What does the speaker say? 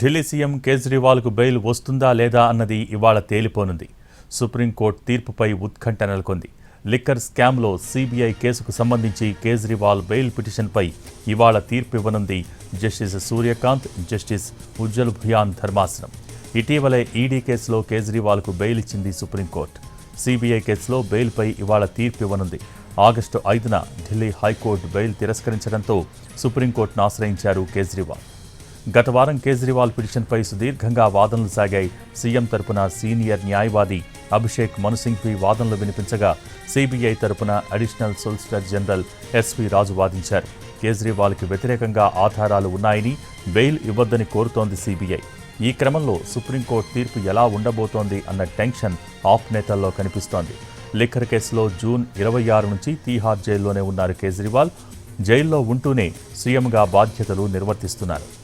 Delhi CM కేజ్రీవాల్కు bail వస్తుందా లేదా అన్నది ఇవాళ తేలిపోనుంది. సుప్రీంకోర్టు తీర్పుపై ఉత్కంఠ నెలకొంది. లిక్కర్ స్కామ్లో సీబీఐ కేసుకు సంబంధించి కేజ్రీవాల్ బెయిల్ పిటిషన్పై ఇవాళ తీర్పు ఇవ్వనుంది జస్టిస్ సూర్యకాంత్ జస్టిస్ ఉజ్జల్ భుయాన్ ధర్మాసనం. ఇటీవలే ఈడీ కేసులో కేజ్రీవాల్కు బెయిల్ ఇచ్చింది సుప్రీంకోర్టు. సీబీఐ కేసులో బెయిల్పై ఇవాళ తీర్పు ఇవ్వనుంది ఆగస్టు ఐదున ఢిల్లీ హైకోర్టు బెయిల్ తిరస్కరించడంతో సుప్రీంకోర్టును ఆశ్రయించారు కేజ్రీవాల్. గత వారం కేజ్రీవాల్ పిటిషన్పై సుదీర్ఘంగా వాదనలు సాగాయి. సీఎం తరపున సీనియర్ న్యాయవాది అభిషేక్ మనుసింఘ్వి వాదనలు వినిపించగా సీబీఐ తరపున additional solicitor general S V Raju వాదించారు. కేజ్రీవాల్కి వ్యతిరేకంగా ఆధారాలు ఉన్నాయని బెయిల్ ఇవ్వద్దని కోరుతోంది సీబీఐ. ఈ క్రమంలో సుప్రీంకోర్టు తీర్పు ఎలా ఉండబోతోంది అన్న టెన్షన్ ఆప్ నేతల్లో కనిపిస్తోంది. లిక్కర్ కేసులో జూన్ ఇరవై ఆరు నుంచి తీహార్ జైల్లోనే ఉన్నారు కేజ్రీవాల్. జైల్లో ఉంటూనే సీఎంగా బాధ్యతలు నిర్వర్తిస్తున్నారు.